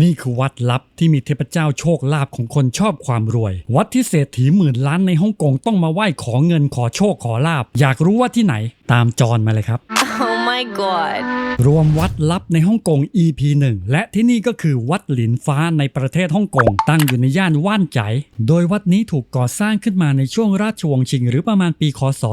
นี่คือวัดลับที่มีเทพเจ้าโชคลาภของคนชอบความรวย วัดที่เศรษฐีหมื่นล้านในฮ่องกงต้องมาไหว้ขอเงินขอโชคขอลาบ อยากรู้ว่าที่ไหน ตามจอนมาเลยครับ my god. รวมวัดลับในฮ่องกง EP 1 และที่นี่ก็คือวัดหลินฟ้าในประเทศฮ่องกง ตั้งอยู่ในย่านว่านใจ โดยวัดนี้ถูกก่อสร้างขึ้นมาในช่วงราชวงศ์ชิง หรือประมาณปีคศ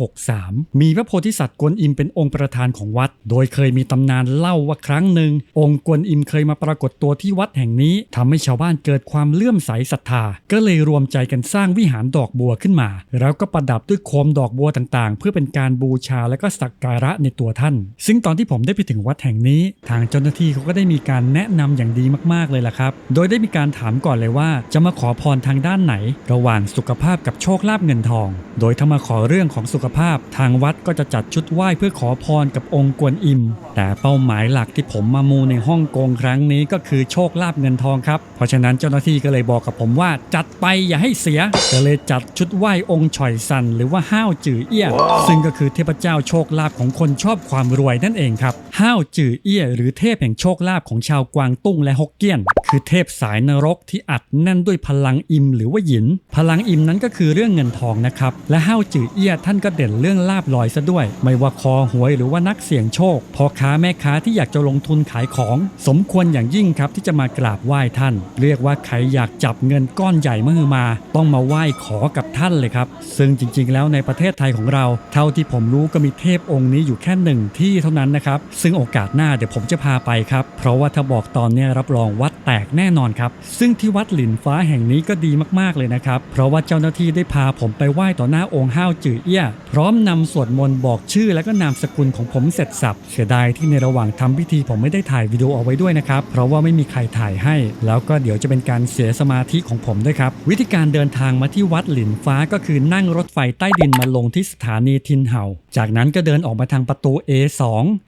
1963 มีพระโพธิสัตว์กวนอิมเป็นองค์ประธานของวัด โดยเคยมีตำนานเล่าว่าครั้งหนึ่ง องค์กวนอิมเคยมาปรากฏตัวที่วัดแห่งนี้ทำให้ชาวบ้านเกิดความเลื่อมใสศรัทธา ก็เลยรวมใจกันสร้างวิหารดอกบัวขึ้นมา แล้วก็ประดับด้วยโคมดอกบัวต่างๆ เพื่อเป็นการบูชาและก็สักการะในตัวท่าน ซึ่งตอนที่ผมได้ไปถึงวัดแห่งนี้ ทางเจ้าหน้าที่เขาก็ได้มีการแนะนำอย่างดีมากๆเลยล่ะครับ โดยได้มีการถามก่อนเลยว่า จะมาขอพรทางด้านไหน ระหว่างสุขภาพกับโชคลาภเงินทอง โดยถ้ามาขอเรื่องของสุขภาพ ทางวัดก็จะจัดชุดไหว้เพื่อขอพรกับองค์กวนอิม แต่เป้าหมายหลักที่ผมมามูในฮ่องกงครั้งนี้ก็คือโชคลาภเงินทองครับ เพราะฉะนั้นเจ้าหน้าที่ก็เลยบอกกับผมว่าจัดไปอย่าให้เสียก็เลยจัดชุดไหว้องค์ฉ่อยซันหรือว่าห้าวจื่อเอี้ย ซึ่งก็คือเทพเจ้าโชคลาภของคนชอบความรวยนั่นเองครับ ห้าวจื่อเอี้ยหรือเทพแห่งโชคลาภของชาวกวางตุ้งและฮกเกี้ยน คือเทพสายนรกที่อัดแน่นด้วยพลังอิมหรือว่าหยิน พลังอิมนั้นก็คือเรื่องเงินทองนะครับ และห้าวจื่อเอี้ยท่านก็เด่นเรื่องลาบลอยซะด้วย ไม่ว่าคอหวยหรือว่านักเสี่ยงโชคพ่อค้าแม่ค้าที่อยากจะลงทุนขายของ สมควรอย่างยิ่งครับที่จะมากราบไหว้ท่าน เรียกว่าใครอยากจับเงินก้อนใหญ่มือมา ต้องมาไหว้ขอกับท่านเลยครับ ซึ่งจริง ๆ แล้วในประเทศไทยของเรา เท่าที่ผมรู้ก็มีเทพองค์นี้อยู่แค่หนึ่งที่เท่านั้นนะครับซึ่งโอกาสหน้าเดี๋ยวผมจะพาไปครับ เพราะว่าถ้าบอกตอนนี้รับรองวัดแตกแน่นอนครับ ซึ่งที่วัดหลินฟ้าแห่งนี้ก็ดีมากๆเลยนะครับ เพราะว่าเจ้าหน้าที่ได้พาผมไปไหว้ต่อหน้าองค์ห้าวจื่อเอี้ย พร้อมนำสวดมนต์บอกชื่อและก็นามสกุลของผมเสร็จสับ เสียดายที่ในระหว่างทำพิธีผมไม่ได้ถ่ายวิดีโอเอาไว้ด้วยนะครับ เพราะว่าไม่มีใครถ่ายให้ แล้วก็เดี๋ยวจะเป็นการเสียสมาธิของผมด้วยครับ วิธีการเดินทางมาที่วัดหลินฟ้าก็คือนั่งรถไฟใต้ดินมาลงที่สถานีทินเห่า จากนั้นก็เดินออกมาทางประตู A2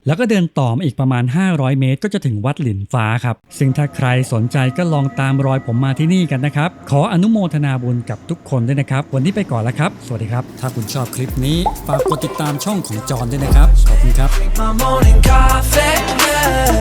แล้วก็เดินต่อมาอีกประมาณ 500 เมตร ก็จะถึงวัดหลินฟ้าครับ ซึ่งถ้าใครสนใจก็ลองตามรอยผมมาที่นี่กันนะครับ ขออนุโมทนาบุญกับทุกคนด้วยนะครับ วันนี้ไปก่อนแล้วครับ สวัสดีครับ ถ้าคุณชอบคลิปนี้ฝากกดติดตามช่องของจอนด้วยนะครับ ขอบคุณครับ